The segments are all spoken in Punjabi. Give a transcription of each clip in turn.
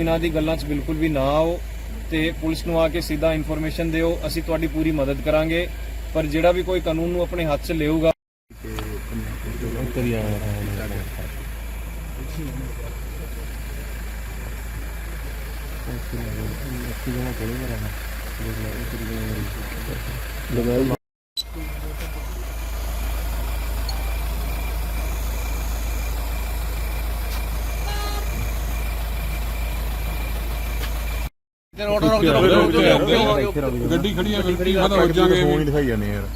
ਇਹਨਾਂ ਦੀ ਗੱਲਾਂ 'ਚ ਬਿਲਕੁਲ ਵੀ ਨਾ ਆਓ ਤੇ ਪੁਲਿਸ ਨੂੰ ਆ ਕੇ ਸਿੱਧਾ ਇਨਫੋਰਮੇਸ਼ਨ ਦਿਓ ਅਸੀਂ ਤੁਹਾਡੀ ਪੂਰੀ ਮਦਦ ਕਰਾਂਗੇ ਪਰ ਜਿਹੜਾ ਵੀ ਕੋਈ ਕਾਨੂੰਨ ਨੂੰ ਆਪਣੇ ਹੱਥ 'ਚ ਲਿਆਊਗਾ ਗੱਡੀ ਖੜੀ ਆ ਗੱਡੀ ਮੈਂ ਤਾਂ ਹੋ ਜਾਾਂਗੇ ਫੋਨ ਹੀ ਦਿਖਾਈ ਜਾਂਦੇ ਯਾਰ।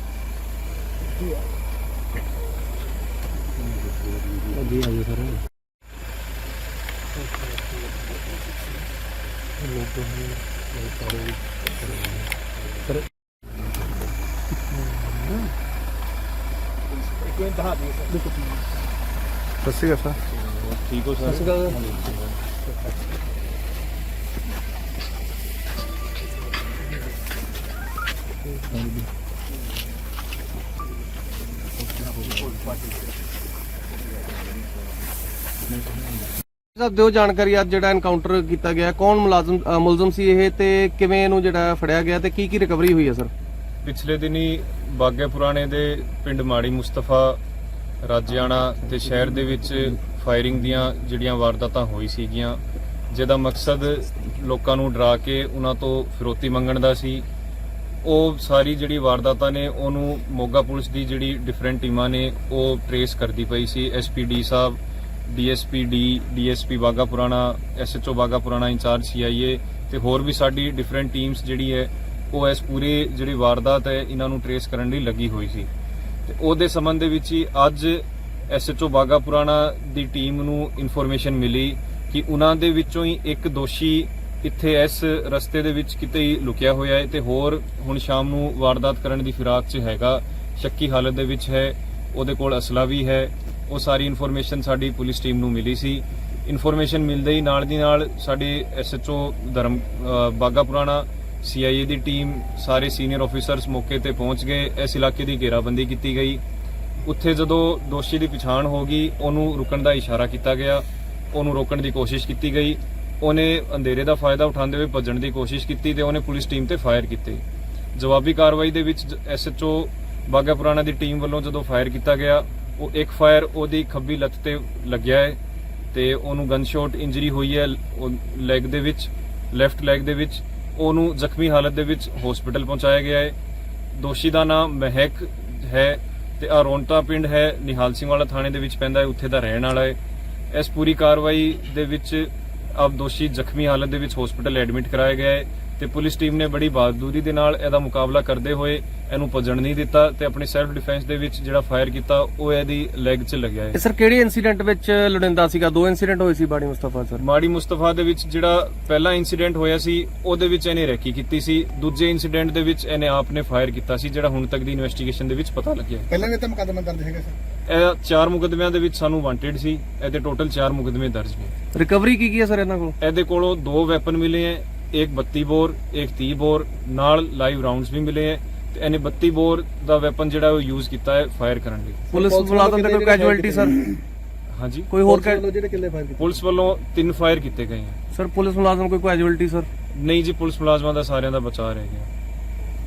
ਸਤਿ ਸ਼੍ਰੀ ਅਕਾਲ ਸਰ। ਠੀਕ ਹੋ ਸਰ? ਸਾਹਿਬ ਦਿਓ ਜਾਣਕਾਰੀ ਅੱਜ ਜਿਹੜਾ ਐਨਕਾਊਂਟਰ ਕੀਤਾ ਗਿਆ ਕੌਣ ਮੁਲਾਜ਼ਮ ਅ, ਮੁਲਜ਼ਮ ਸੀ ਇਹ ਤੇ ਕਿਵੇਂ ਇਹਨੂੰ ਜਿਹੜਾ ਫੜਿਆ ਗਿਆ ਤੇ ਕੀ ਕੀ ਰਿਕਵਰੀ ਹੋਈ ਹੈ ਸਰ ਪਿਛਲੇ ਦਿਨੀ ਬਾਗੇ ਪੁਰਾਣੇ ਦੇ ਪਿੰਡ ਮਾੜੀ ਮੁਸਤਫਾ ਰਾਜਿਆਣਾ ਤੇ ਸ਼ਹਿਰ ਦੇ ਵਿੱਚ ਫਾਇਰਿੰਗ ਦੀਆਂ ਜਿਹੜੀਆਂ ਵਾਰਦਾਤਾਂ ਹੋਈ ਸੀਗੀਆਂ ਜਿਹਦਾ ਮਕਸਦ ਲੋਕਾਂ ਨੂੰ ਡਰਾ ਕੇ ਉਹਨਾਂ ਤੋਂ ਫਿਰੋਤੀ ਮੰਗਣ ਦਾ ਸੀ। ਉਹ ਸਾਰੀ ਜਿਹੜੀ ਵਾਰਦਾਤਾਂ ਨੇ, ਉਹਨੂੰ ਮੋਗਾ ਪੁਲਿਸ ਦੀ ਜਿਹੜੀ ਡਿਫਰੈਂਟ ਟੀਮਾਂ ਨੇ, ਉਹ ਟਰੇਸ ਕਰਦੀ ਪਈ ਸੀ। ਐਸਪੀਡੀ ਸਾਹਿਬ DSP D DSP Bagha Purana SHO ਬਾਗਾ ਪੁਰਾਣਾ ਇੰਚਾਰਜ ਸੀਆਈਏ ਤੇ ਹੋਰ ਵੀ ਸਾਡੀ ਡਿਫਰੈਂਟ ਟੀਮਸ ਜਿਹੜੀ ਹੈ, ਉਹ ਇਸ ਪੂਰੇ ਜਿਹੜੀ ਵਾਰਦਾਤ ਹੈ, ਇਹਨਾਂ ਨੂੰ ਟਰੇਸ ਕਰਨ ਲਈ ਲੱਗੀ ਹੋਈ ਸੀ। ਤੇ ਉਹਦੇ ਸੰਬੰਧ ਦੇ ਵਿੱਚ ਹੀ ਅੱਜ ਐਸਐਚਓ ਬਾਗਾ ਪੁਰਾਣਾ ਦੀ ਟੀਮ ਨੂੰ ਇਨਫੋਰਮੇਸ਼ਨ ਮਿਲੀ ਕਿ ਉਹਨਾਂ ਦੇ ਵਿੱਚੋਂ ਹੀ ਇੱਕ ਦੋਸ਼ੀ ਇੱਥੇ ਇਸ ਰਸਤੇ ਦੇ ਵਿੱਚ ਕਿਤੇ ਹੀ ਲੁਕਿਆ ਹੋਇਆ ਹੈ ਤੇ ਹੋਰ ਹੁਣ ਸ਼ਾਮ ਨੂੰ ਵਾਰਦਾਤ ਕਰਨ ਦੀ ਫਿਰਾਕ 'ਚ ਹੈਗਾ। ਸ਼ੱਕੀ ਹਾਲਤ ਦੇ ਵਿੱਚ ਹੈ ਉਹਦੇ ਕੋਲ ਅਸਲਾ ਵੀ ਹੈ। ਉਹ ਸਾਰੀ ਇਨਫੋਰਮੇਸ਼ਨ ਸਾਡੀ ਪੁਲਿਸ ਟੀਮ ਨੂੰ ਮਿਲੀ ਸੀ। ਇਨਫੋਰਮੇਸ਼ਨ ਮਿਲਦੇ ਹੀ ਨਾਲ ਦੀ ਨਾਲ ਸਾਡੇ ਐਸਐਚਓ ਧਰਮ ਅ, ਬਾਗਾ ਪੁਰਾਣਾ ਸੀਆਈਏ ਦੀ ਟੀਮ ਸਾਰੇ ਸੀਨੀਅਰ ਆਫੀਸਰਸ ਮੌਕੇ ਤੇ ਪਹੁੰਚ ਗਏ। ਇਸ ਇਲਾਕੇ ਦੀ ਘੇਰਾਬੰਦੀ ਕੀਤੀ ਗਈ। ਉੱਥੇ ਜਦੋਂ ਦੋਸ਼ੀ ਦੀ ਪਛਾਣ ਹੋ ਗਈ ਉਹਨੂੰ ਰੁਕਣ ਦਾ ਇਸ਼ਾਰਾ ਕੀਤਾ ਗਿਆ। ਉਹਨੂੰ ਰੋਕਣ ਦੀ ਕੋਸ਼ਿਸ਼ ਕੀਤੀ ਗਈ। ਉਹਨੇ ਅੰਧੇਰੇ ਦਾ ਫਾਇਦਾ ਉਠਾਉਂਦੇ ਹੋਏ ਭੱਜਣ ਦੀ ਕੋਸ਼ਿਸ਼ ਕੀਤੀ ਤੇ ਉਹਨੇ ਪੁਲਿਸ ਟੀਮ ਤੇ ਫਾਇਰ ਕੀਤੇ। ਜਵਾਬੀ ਕਾਰਵਾਈ ਦੇ ਵਿੱਚ ਐਸਐਚਓ ਬਾਗਾ ਪੁਰਾਣਾ ਦੀ ਟੀਮ ਵੱਲੋਂ ਜਦੋਂ ਫਾਇਰ ਕੀਤਾ ਗਿਆ, ਉਹ ਇੱਕ ਫਾਇਰ ਉਹਦੀ ਖੱਬੀ ਲੱਤ ਤੇ ਲੱਗਿਆ ਹੈ ਤੇ ਉਹਨੂੰ ਗਨ ਸ਼ਾਟ ਇੰਜਰੀ ਹੋਈ ਹੈ ਲੈਗ ਦੇ ਵਿੱਚ ਲੈਫਟ ਲੈਗ ਦੇ ਵਿੱਚ। ਉਹਨੂੰ ਜ਼ਖਮੀ ਹਾਲਤ ਦੇ ਵਿੱਚ ਹਸਪੀਟਲ ਪਹੁੰਚਾਇਆ ਗਿਆ ਹੈ। ਦੋਸ਼ੀ ਦਾ ਨਾਮ ਮਹਿਕ ਹੈ ਤੇ ਅਰੋਂਟਾ ਪਿੰਡ ਹੈ। ਨਿਹਾਲ ਸਿੰਘ ਵਾਲਾ ਥਾਣੇ ਦੇ ਵਿੱਚ ਪੈਂਦਾ ਹੈ, ਉੱਥੇ ਦਾ ਰਹਿਣ ਵਾਲਾ ਹੈ। ਇਸ ਪੂਰੀ ਕਾਰਵਾਈ ਦੇ ਵਿੱਚ ਅਬ ਦੋਸ਼ੀ ਜ਼ਖਮੀ ਹਾਲਤ ਦੇ ਵਿੱਚ ਹਸਪੀਟਲ ਐਡਮਿਟ ਕਰਾਇਆ ਗਿਆ ਹੈ ਤੇ ਪੁਲਿਸ ਟੀਮ ਨੇ ਬੜੀ ਬਹਾਦੁਰੀ ਦੇ ਨਾਲ ਇਹਦਾ ਮੁਕਾਬਲਾ ਕਰਦੇ ਹੋਏ ਇਹਨੂੰ ਭੱਜਣ ਨਹੀਂ ਦਿੱਤਾ ਤੇ ਆਪਣੀ ਸੈਲਫ ਡਿਫੈਂਸ ਦੇ ਵਿੱਚ ਜਿਹੜਾ ਫਾਇਰ ਕੀਤਾ ਉਹ ਇਹਦੀ ਲੈਗ 'ਚ ਲੱਗਿਆ ਹੈ। ਸਰ ਕਿਹੜੇ ਇਨਸੀਡੈਂਟ ਵਿੱਚ ਲੁੜਿੰਦਾ ਸੀਗਾ? ਦੋ ਇਨਸੀਡੈਂਟ ਹੋਏ ਸੀ ਬਾੜੀ ਮੁਸਤਫਾ ਸਰ। ਮਾੜੀ ਮੁਸਤਫਾ ਦੇ ਵਿੱਚ ਜਿਹੜਾ ਪਹਿਲਾ ਇਨਸੀਡੈਂਟ ਹੋਇਆ ਸੀ ਉਹਦੇ ਵਿੱਚ ਇਹਨੇ ਰੈਕੀ ਕੀਤੀ ਸੀ। ਦੂਜੇ ਇਨਸੀਡੈਂਟ ਦੇ ਵਿੱਚ ਇਹਨੇ ਆਪ ਨੇ ਫਾਇਰ ਕੀਤਾ ਸੀ ਜਿਹੜਾ ਹੁਣ ਤੱਕ ਦੀ ਇਨਵੈਸਟੀਗੇਸ਼ਨ ਦੇ ਵਿੱਚ ਪਤਾ ਲੱਗਿਆ। ਪਹਿਲਾਂ ਵੀ ਤਾਂ ਮੁਕੱਦਮਾ ਦਰਜ ਹੈਗਾ ਸਰ? ਇਹ ਚਾਰ ਮੁਕਦਮਿਆਂ ਦੇ ਵਿੱਚ ਸਾਨੂੰ ਵਾਂਟਡ ਸੀ। ਇਹਦੇ ਟੋਟਲ ਚਾਰ ਮੁਕਦਮੇ ਦਰਜ ਨੇ। ਰਿਕਵਰੀ ਕੀ ਕੀ ਹੈ ਸਰ ਇਹਨਾਂ ਕੋਲ? ਇਹਦੇ ਕੋਲੋਂ ਦੋ ਵੈਪਨ ਮਿਲੇ ਹੈ ਇੱਕ 32 ਬੋਰ ਇੱਕ 30 ਬੋਰ ਨਾਲ ਲਾਈਵ ਰਾਉਂਡਸ ਵੀ ਮਿਲੇ ਹੈ। ਤੇ ਇਹਨੇ 32 ਬੋਰ ਦਾ ਵੈਪਨ ਜਿਹੜਾ ਉਹ ਯੂਜ਼ ਕੀਤਾ ਹੈ ਫਾਇਰ ਕਰਨ ਲਈ। ਪੁਲਿਸ ਮੁਲਾਜ਼ਮ ਤੇ ਕੋਈ ਕੈਜੁਅਲਟੀ ਸਰ ਹਾਂਜੀ। ਕੋਈ ਹੋਰ ਕੈ- ਜਿਹੜੇ ਕਿੰਨੇ ਫਾਇਰ ਕੀਤੇ? ਪੁਲਿਸ ਵੱਲੋਂ ਤਿੰਨ ਫਾਇਰ ਕੀਤੇ ਗਏ ਸਰ ਪੁਲਿਸ ਮੁਲਾਜ਼ਮ ਕੋਈ ਕੈਜੁਅਲਟੀ ਸਰ ਨਹੀਂ ਜੀ ਪੁਲਿਸ ਮੁਲਾਜ਼ਮਾਂ ਦਾ ਸਾਰਿਆਂ ਦਾ ਬਚਾਅ ਰਹਿ ਗਿਆ।